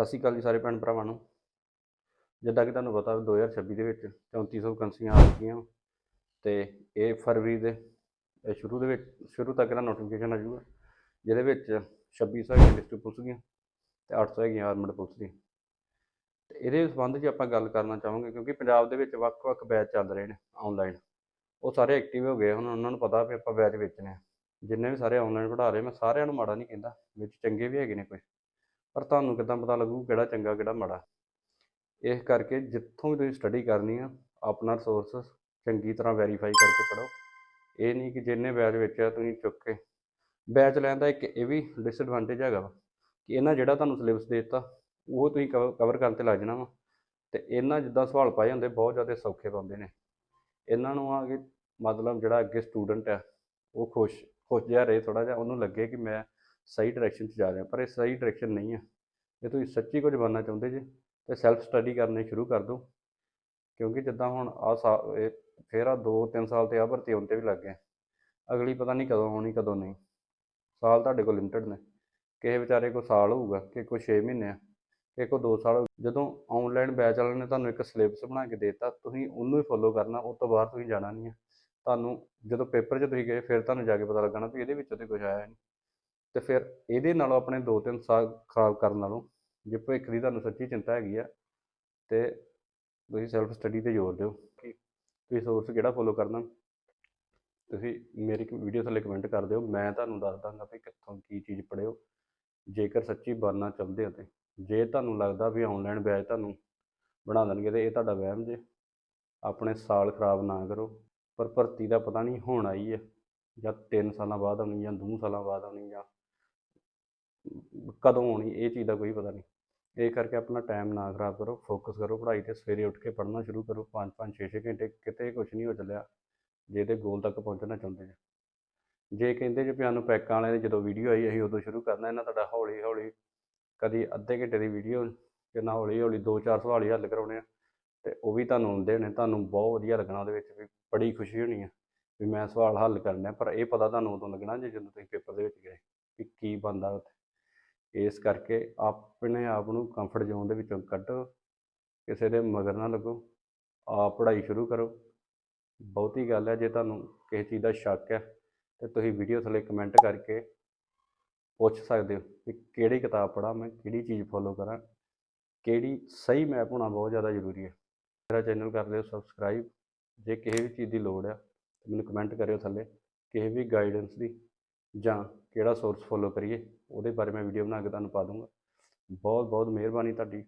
ਸਤਿ ਸ਼੍ਰੀ ਅਕਾਲ ਜੀ ਸਾਰੇ ਭੈਣ ਭਰਾਵਾਂ ਨੂੰ। ਜਿੱਦਾਂ ਕਿ ਤੁਹਾਨੂੰ ਪਤਾ 2026 ਦੇ ਵਿੱਚ 3400 ਵੈਕੈਂਸੀਆਂ ਆ ਚੁੱਕੀਆਂ ਤੇ ਇਹ ਫਰਵਰੀ ਦੇ ਸ਼ੁਰੂ ਦੇ ਵਿੱਚ, ਸ਼ੁਰੂ ਤੱਕ ਦਾ ਨੋਟੀਫਿਕੇਸ਼ਨ ਆ ਜਾਊਗਾ, ਜਿਹਦੇ ਵਿੱਚ 2600 ਹੈਗੀਆਂ ਡਿਸਟ੍ਰਿਕਟ ਪੁਲਿਸ ਦੀਆਂ ਤੇ 800 ਹੈਗੀਆਂ ਆਰਮਡ ਪੁਲਿਸ ਦੀਆਂ। ਤੇ ਇਹਦੇ ਸੰਬੰਧ 'ਚ ਆਪਾਂ ਗੱਲ ਕਰਨਾ ਚਾਹਾਂਗੇ, ਕਿਉਂਕਿ ਪੰਜਾਬ ਦੇ ਵਿੱਚ ਵੱਖ-ਵੱਖ ਬੈਚ ਚੱਲ ਰਹੇ ਨੇ ਆਨਲਾਈਨ ਉਹ ਸਾਰੇ ਐਕਟਿਵ ਹੋ ਗਏ ਹੁਣ, ਉਹਨਾਂ ਨੂੰ ਪਤਾ ਵੀ ਆਪਾਂ ਬੈਚ ਵੇਚਣੇ ਆ। ਜਿੰਨੇ ਵੀ ਸਾਰੇ ਆਨਲਾਈਨ ਪੜ੍ਹਾ ਰਹੇ, ਮੈਂ ਸਾਰਿਆਂ ਨੂੰ ਮਾੜਾ ਨਹੀਂ ਕਹਿੰਦਾ, ਵਿੱਚ ਚੰਗੇ ਵੀ ਹੈਗੇ ਨੇ ਕੁਝ ਪਰ ਤੁਹਾਨੂੰ ਕਿੱਦਾਂ ਪਤਾ ਲੱਗੂ ਕਿਹੜਾ ਚੰਗਾ, ਕਿਹੜਾ ਮਾੜਾ। ਇਸ ਕਰਕੇ ਜਿੱਥੋਂ ਵੀ ਤੁਸੀਂ ਸਟੱਡੀ ਕਰਨੀ ਆ, ਆਪਣਾ ਰਿਸੋਰਸ ਚੰਗੀ ਤਰ੍ਹਾਂ ਵੈਰੀਫਾਈ ਕਰਕੇ ਪੜੋ ਇਹ ਨਹੀਂ ਕਿ ਜਿੰਨੇ ਬੈਚ ਵੇਚਿਆ ਤੁਸੀਂ ਚੁੱਕ ਕੇ ਬੈਚ ਲੈਣ ਦਾ ਇੱਕ ਇਹ ਵੀ ਡਿਸਐਡਵਾਂਟੇਜ ਹੈਗਾ ਵਾ ਕਿ ਇਹਨਾਂ ਜਿਹੜਾ ਤੁਹਾਨੂੰ ਸਿਲੇਬਸ ਦੇ ਦਿੱਤਾ, ਉਹ ਤੁਸੀਂ ਕਵਰ ਕਰਨ ਤੇ ਲੱਗ ਜਾਣਾ ਵਾ। ਤੇ ਇਹਨਾਂ ਜਿੱਦਾਂ ਸਵਾਲ ਪਾਏ ਹੁੰਦੇ, ਬਹੁਤ ਜ਼ਿਆਦਾ ਸੌਖੇ ਪਾਉਂਦੇ ਨੇ। ਇਹਨਾਂ ਨੂੰ ਆ ਕਿ ਮਤਲਬ ਜਿਹੜਾ ਅੱਗੇ ਸਟੂਡੈਂਟ ਆ, ਉਹ ਖੁਸ਼ ਖੁਸ਼ ਜਿਹਾ ਰਹੇ ਥੋੜਾ ਜਿਹਾ, ਉਹਨੂੰ ਲੱਗੇ ਕਿ ਮੈਂ ਸਹੀ ਡਾਇਰੈਕਸ਼ਨ 'ਚ ਜਾ ਰਿਹਾ ਪਰ ਇਹ ਸਹੀ ਡਾਇਰੈਕਸ਼ਨ ਨਹੀਂ ਹੈ ਜੇ ਤੁਸੀਂ ਸੱਚੀ ਕੁਝ ਬਣਨਾ ਚਾਹੁੰਦੇ ਜੇ, ਤਾਂ ਸੈਲਫ ਸਟੱਡੀ ਕਰਨੀ ਸ਼ੁਰੂ ਕਰ ਦਿਓ। ਕਿਉਂਕਿ ਜਿੱਦਾਂ ਹੁਣ ਆ ਇਹ ਫੇਰ ਆ 2-3 ਸਾਲ ਤੇ ਆ ਭਰਤੀ ਹੋਣ ਤੇ ਵੀ ਲੱਗ ਗਏ। ਅਗਲੀ ਪਤਾ ਨਹੀਂ ਕਦੋਂ ਹੋਣੀ, ਕਦੋਂ ਨਹੀਂ। ਸਾਲ ਤੁਹਾਡੇ ਕੋਲ ਲਿਮਟਿਡ ਨੇ। ਕਿਸੇ ਵਿਚਾਰੇ ਕੋਲ ਸਾਲ ਹੋਊਗਾ, ਕਿ ਕੋਈ 6 ਮਹੀਨੇ ਆ, ਕਿ ਕੋਲ 2 ਸਾਲ ਹੋਊ। ਜਦੋਂ ਆਨਲਾਈਨ ਬੈਚ ਵਾਲਿਆਂ ਨੇ ਤੁਹਾਨੂੰ ਇੱਕ ਸਿਲੇਬਸ ਬਣਾ ਕੇ ਦੇ ਦਿੱਤਾ, ਤੁਸੀਂ ਉਹਨੂੰ ਹੀ ਫੋਲੋ ਕਰਨਾ ਉਸ ਤੋਂ ਬਾਅਦ ਤੁਸੀਂ ਜਾਣਾ ਨਹੀਂ ਹੈ ਤੁਹਾਨੂੰ ਜਦੋਂ ਪੇਪਰ 'ਚ ਤੁਸੀਂ ਗਏ, ਫਿਰ ਤੁਹਾਨੂੰ ਜਾ ਕੇ ਪਤਾ ਲੱਗਣਾ ਵੀ ਇਹਦੇ ਵਿੱਚੋਂ ਤੇ ਕੁਝ ਆਇਆ ਨਹੀਂ। ਤੇ ਫਿਰ ਇਹਦੇ ਨਾਲੋਂ ਆਪਣੇ 2-3 ਸਾਲ ਖਰਾਬ ਕਰਨ ਨਾਲੋਂ ਜੇ ਭਵਿੱਖ ਦੀ ਤੁਹਾਨੂੰ ਸੱਚੀ ਚਿੰਤਾ ਹੈਗੀ ਆ ਤੇ ਤੁਸੀਂ ਸੈਲਫ ਸਟੱਡੀ ਤੇ ਜ਼ੋਰ ਦਿਓ। ਕਿ ਤੁਸੀਂ ਸੋਰਸ ਕਿਹੜਾ ਫੋਲੋ ਕਰਨਾ? ਤੁਸੀਂ ਮੇਰੀ ਵੀਡੀਓ ਥੱਲੇ ਕਮੈਂਟ ਕਰ ਦਿਓ ਮੈਂ ਤੁਹਾਨੂੰ ਦੱਸ ਦਾਂਗਾ ਵੀ ਕਿੱਥੋਂ ਕੀ ਚੀਜ਼ ਪੜ੍ਹਿਓ। ਜੇਕਰ ਸੱਚੀ ਬਣਨਾ ਚਾਹੁੰਦੇ ਹੋ ਤੇ ਜੇ ਤੁਹਾਨੂੰ ਲੱਗਦਾ ਵੀ ਆਨਲਾਈਨ ਬੈਚ ਤੁਹਾਨੂੰ ਬਣਾ ਦੇਣਗੇ ਤੇ ਇਹ ਤੁਹਾਡਾ ਵਹਿਮ ਜੇ। ਆਪਣੇ ਸਾਲ ਖਰਾਬ ਨਾ ਕਰੋ ਪਰ ਭਰਤੀ ਦਾ ਪਤਾ ਨਹੀਂ ਹੁਣ ਆਈ ਹੈ ਜਾਂ 3 ਸਾਲਾਂ ਬਾਅਦ ਆਉਣੀ ਜਾਂ 2 ਸਾਲਾਂ ਬਾਅਦ ਆਉਣੀ ਜਾਂ ਕਦੋਂ ਆਉਣੀ, ਇਹ ਚੀਜ਼ ਦਾ ਕੋਈ ਪਤਾ ਨਹੀਂ। ਇਹ ਕਰਕੇ ਆਪਣਾ ਟਾਈਮ ਨਾ ਖਰਾਬ ਕਰੋ ਫੋਕਸ ਕਰੋ, ਪੜ੍ਹਾਈ ਤੇ ਸਵੇਰੇ ਉੱਠ ਕੇ ਪੜ੍ਹਨਾ ਸ਼ੁਰੂ ਕਰੋ 5-5 6-6 ਘੰਟੇ ਕਿਤੇ ਕੁਝ ਨਹੀਂ ਹੋ ਚੱਲਿਆ ਜੇ ਤੇ ਗੋਲ ਤੱਕ ਪਹੁੰਚਣਾ ਚਾਹੁੰਦੇ ਜੇ ਜੇ ਕਹਿੰਦੇ ਜੇ ਪਿਆਨੋ ਪੈਕਾਂ ਵਾਲਿਆਂ ਦੀ ਜਦੋਂ ਵੀਡੀਓ ਆਈ, ਅਸੀਂ ਉਦੋਂ ਸ਼ੁਰੂ ਕਰਨਾ, ਇਹਨਾਂ ਤੁਹਾਡਾ ਹੌਲੀ ਹੌਲੀ ਕਦੀ ਅੱਧੇ ਘੰਟੇ ਦੀ ਵੀਡੀਓ ਕਿੰਨਾ ਹੌਲੀ ਹੌਲੀ 2-4 ਸਵਾਲ ਹੀ ਹੱਲ ਕਰਾਉਣੇ ਆ, ਤੇ ਉਹ ਵੀ ਤੁਹਾਨੂੰ ਆਉਂਦੇ ਨੇ ਤੁਹਾਨੂੰ ਬਹੁਤ ਵਧੀਆ ਲੱਗਣਾ ਉਹਦੇ ਵਿੱਚ ਵੀ ਬੜੀ ਖੁਸ਼ੀ ਹੋਣੀ ਆ ਵੀ ਮੈਂ ਸਵਾਲ ਹੱਲ ਕਰਨਾ ਪਰ ਇਹ ਪਤਾ ਤੁਹਾਨੂੰ ਉਦੋਂ ਲੱਗਣਾ ਜੇ ਜਦੋਂ ਤੁਸੀਂ ਪੇਪਰ ਦੇ ਵਿੱਚ ਗਏ ਕਿ ਕੀ ਬਣਦਾ ਉੱਥੇ। ਇਸ ਕਰਕੇ ਆਪਣੇ ਆਪ ਨੂੰ ਕੰਫਰਟ ਜ਼ੋਨ ਦੇ ਵਿੱਚੋਂ ਕੱਢੋ, ਕਿਸੇ ਦੇ ਮਗਰ ਨਾ ਲੱਗੋ, ਆਪ ਪੜ੍ਹਾਈ ਸ਼ੁਰੂ ਕਰੋ। ਬਹੁਤੀ ਗੱਲ ਹੈ, ਜੇ ਤੁਹਾਨੂੰ ਕਿਸੇ ਚੀਜ਼ ਦਾ ਸ਼ੱਕ ਹੈ, ਤੇ ਤੁਸੀਂ ਵੀਡੀਓ ਥੱਲੇ ਕਮੈਂਟ ਕਰਕੇ ਪੁੱਛ ਸਕਦੇ ਹੋ ਕਿ ਕਿਹੜੀ ਕਿਤਾਬ ਪੜ੍ਹਾਂ ਮੈਂ, ਕਿਹੜੀ ਚੀਜ਼ ਫੋਲੋ ਕਰਾਂ, ਕਿਹੜੀ ਸਹੀ ਮੈਪ ਹੋਣਾ ਬਹੁਤ ਜ਼ਿਆਦਾ ਜ਼ਰੂਰੀ ਹੈ। ਮੇਰਾ ਚੈਨਲ ਕਰ ਲਿਓ ਸਬਸਕ੍ਰਾਈਬ ਜੇ ਕਿਸੇ ਵੀ ਚੀਜ਼ ਦੀ ਲੋੜ ਆ ਤਾਂ ਮੈਨੂੰ ਕਮੈਂਟ ਕਰਿਓ ਥੱਲੇ, ਕਿਸੇ ਵੀ ਗਾਈਡੈਂਸ ਦੀ। ਜਾਂ ਕਿਹੜਾ ਸੋਰਸ ਫੋਲੋ ਕਰੀਏ, ਉਹਦੇ ਬਾਰੇ ਮੈਂ ਵੀਡੀਓ ਬਣਾ ਕੇ ਤੁਹਾਨੂੰ ਪਾ ਦੂੰਗਾ। ਬਹੁਤ ਬਹੁਤ ਮਿਹਰਬਾਨੀ ਤੁਹਾਡੀ।